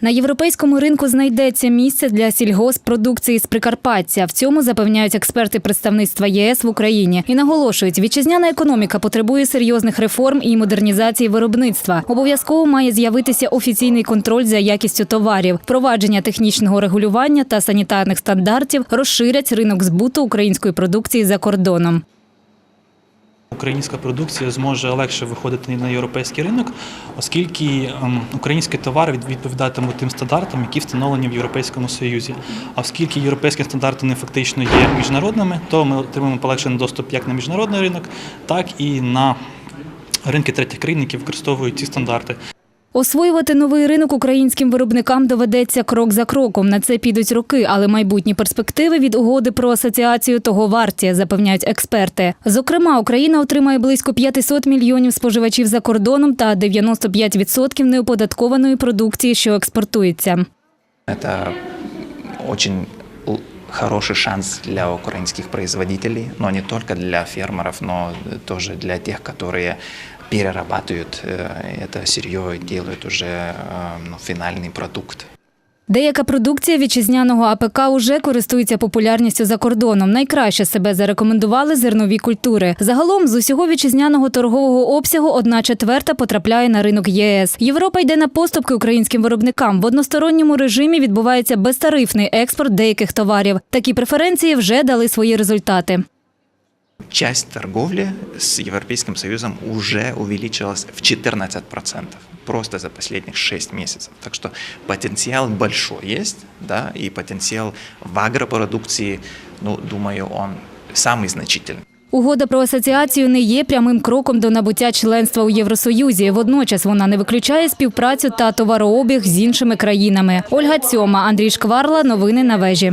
На європейському ринку знайдеться місце для сільгоспродукції з Прикарпаття. В цьому запевняють експерти представництва ЄС в Україні і наголошують, вітчизняна економіка потребує серйозних реформ і модернізації виробництва. Обов'язково має з'явитися офіційний контроль за якістю товарів, впровадження технічного регулювання та санітарних стандартів розширять ринок збуту української продукції за кордоном. Українська продукція зможе легше виходити на європейський ринок, оскільки ем, українські товари відповідатимуть тим стандартам, які встановлені в Європейському Союзі. А оскільки європейські стандарти не фактично є міжнародними, то ми отримаємо полегшений доступ як на міжнародний ринок, так і на ринки третіх країн, які використовують ці стандарти. Освоювати новий ринок українським виробникам доведеться крок за кроком. На це підуть роки, але майбутні перспективи від угоди про асоціацію того варті, запевняють експерти. Зокрема, Україна отримає близько 500 мільйонів споживачів за кордоном та 95% неоподаткованої продукції, що експортується. Очень л- хороший шанс для украинских производителей, но не только для фермеров, но тоже для тех, которые перерабатывают э, это сырье и делают уже э, ну, финальный продукт. Деяка продукція вітчизняного АПК уже користується популярністю за кордоном. Найкраще себе зарекомендували зернові культури. Загалом з усього вітчизняного торгового обсягу одна четверта потрапляє на ринок ЄС. Європа йде на поступки українським виробникам. В односторонньому режимі відбувається безтарифний експорт деяких товарів. Такі преференції вже дали свої результати. Часть торговли с Европейским Союзом уже увеличилась в 14%, просто за последних 6 месяцев. Так что потенциал большой есть, да, и потенциал в агропродукции, ну, думаю, он самый значительный. Угода про асоціацію не є прямим кроком до набуття членства у Євросоюзі. Водночас вона не виключає співпрацю та товарообіг з іншими країнами. Ольга Цьома, Андрій Шкварла. Новини на вежі.